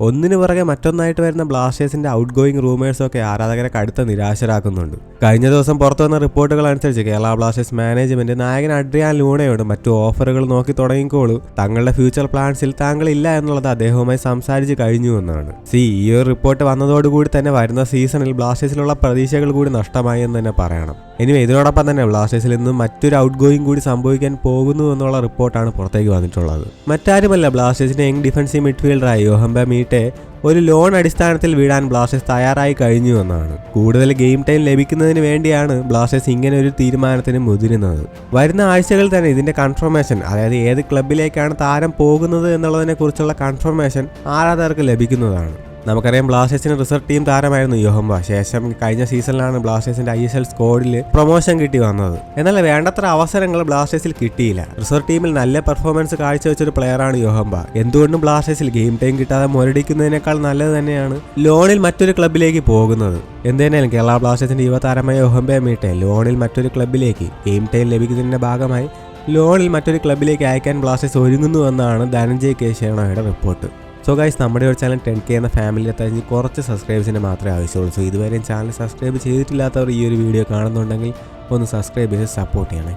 ഒന്നിനു പുറകെ മറ്റൊന്നായിട്ട് വരുന്ന ബ്ലാസ്റ്റേഴ്സിന്റെ ഔട്ട് ഗോയിങ് റൂമേഴ്സൊക്കെ ആരാധകരെ കടുത്ത നിരാശരാക്കുന്നുണ്ട്. കഴിഞ്ഞ ദിവസം പുറത്തു വന്ന റിപ്പോർട്ടുകൾ അനുസരിച്ച് കേരള ബ്ലാസ്റ്റേഴ്സ് മാനേജ്മെന്റ് നായകൻ അഡ്രിയാൻ ലൂണയോട് മറ്റു ഓഫറുകൾ നോക്കി തുടങ്ങിക്കോളൂ. തങ്ങളുടെ ഫ്യൂച്ചർ പ്ലാൻസിൽ താങ്കൾ ഇല്ല എന്നുള്ളത് അദ്ദേഹവുമായി സംസാരിച്ച് കഴിഞ്ഞു എന്നാണ്. സി ഈ ഒരു റിപ്പോർട്ട് വന്നതോടുകൂടി തന്നെ വരുന്ന സീസണിൽ ബ്ലാസ്റ്റേഴ്സിലുള്ള പ്രതീക്ഷകൾ കൂടി നഷ്ടമായി എന്ന് തന്നെ പറയണം. ഇനി ഇതിനോടൊപ്പം തന്നെ ബ്ലാസ്റ്റേഴ്സിൽ നിന്നും മറ്റൊരു ഔട്ട് ഗോയിങ് കൂടി സംഭവിക്കാൻ പോകുന്നു എന്നുള്ള റിപ്പോർട്ടാണ് പുറത്തേക്ക് വന്നിട്ടുള്ളത്. മറ്റാരുമല്ല ബ്ലാസ്റ്റേഴ്സിന്റെ യങ് ഡിഫൻസീവ് മിഡ്ഫീൽഡറായ യോഹംബ മീറ്റെ ഒരു ലോൺ അടിസ്ഥാനത്തിൽ വിടാൻ ബ്ലാസ്റ്റേഴ്സ് തയ്യാറായി കഴിഞ്ഞു എന്നാണ്. കൂടുതൽ ഗെയിം ടൈം ലഭിക്കുന്നതിന് വേണ്ടിയാണ് ബ്ലാസ്റ്റേഴ്സ് ഇങ്ങനെ ഒരു തീരുമാനത്തിന് മുതിരുന്നത്. വരുന്ന ആഴ്ചകളിൽ തന്നെ ഇതിന്റെ കൺഫർമേഷൻ അതായത് ഏത് ക്ലബിലേക്കാണ് താരം പോകുന്നത് എന്നുള്ളതിനെ കുറിച്ചുള്ള കൺഫർമേഷൻ ആരാധകർക്ക് ലഭിക്കുന്നതാണ്. നമുക്കറിയാം ബ്ലാസ്റ്റേഴ്സിന് റിസർവ് ടീം താരമായിരുന്നു യോഹംബ ശേഷം കഴിഞ്ഞ സീസണിലാണ് ബ്ലാസ്റ്റേഴ്സിന്റെ ഐ എസ് എൽ സ്കോഡിൽ പ്രൊമോഷൻ കിട്ടി വന്നത്. എന്നാൽ വേണ്ടത്ര അവസരങ്ങൾ ബ്ലാസ്റ്റേഴ്സിൽ കിട്ടിയില്ല. റിസർവ് ടീമിൽ നല്ല പെർഫോമൻസ് കാഴ്ചവെച്ചൊരു പ്ലെയറാണ് യോഹംബ എന്തുകൊണ്ടും ബ്ലാസ്റ്റേഴ്സിൽ ഗെയിം ടൈം കിട്ടാതെ മുരടിക്കുന്നതിനേക്കാൾ നല്ലത് തന്നെയാണ് ലോണിൽ മറ്റൊരു ക്ലബിലേക്ക് പോകുന്നത്. എന്തുതന്നെയാലും കേരള ബ്ലാസ്റ്റേഴ്സിന്റെ യുവതാരമായ യോഹംബെ മീട്ടെ ലോണിൽ മറ്റൊരു ക്ലബിലേക്ക് ഗെയിം ടൈം ലഭിക്കുന്നതിന്റെ ഭാഗമായി ലോണിൽ മറ്റൊരു ക്ലബിലേക്ക് അയക്കാൻ ബ്ലാസ്റ്റേഴ്സ് ഒരുങ്ങുന്നുവെന്നാണ് ധനഞ്ജയ് കെ ശേണയുടെ റിപ്പോർട്ട് സോ ഗൈസ് നമ്മുടെ ഒരു ചാനൽ ടെൻ കെ എന്ന ഫാമിലി എത്താൻ കുറച്ച് സബ്സ്ക്രൈബേഴ്സിന് മാത്രമേ ആവശ്യമുള്ളൂ. സോ ഇതുവരെയും ചാനൽ സബ്സ്ക്രൈബ് ചെയ്തിട്ടില്ലാത്തവർ ഈ ഒരു വീഡിയോ കാണുന്നുണ്ടെങ്കിൽ ഒന്ന് സബ്സ്ക്രൈബ് ചെയ്ത് സപ്പോർട്ട് ചെയ്യണേ.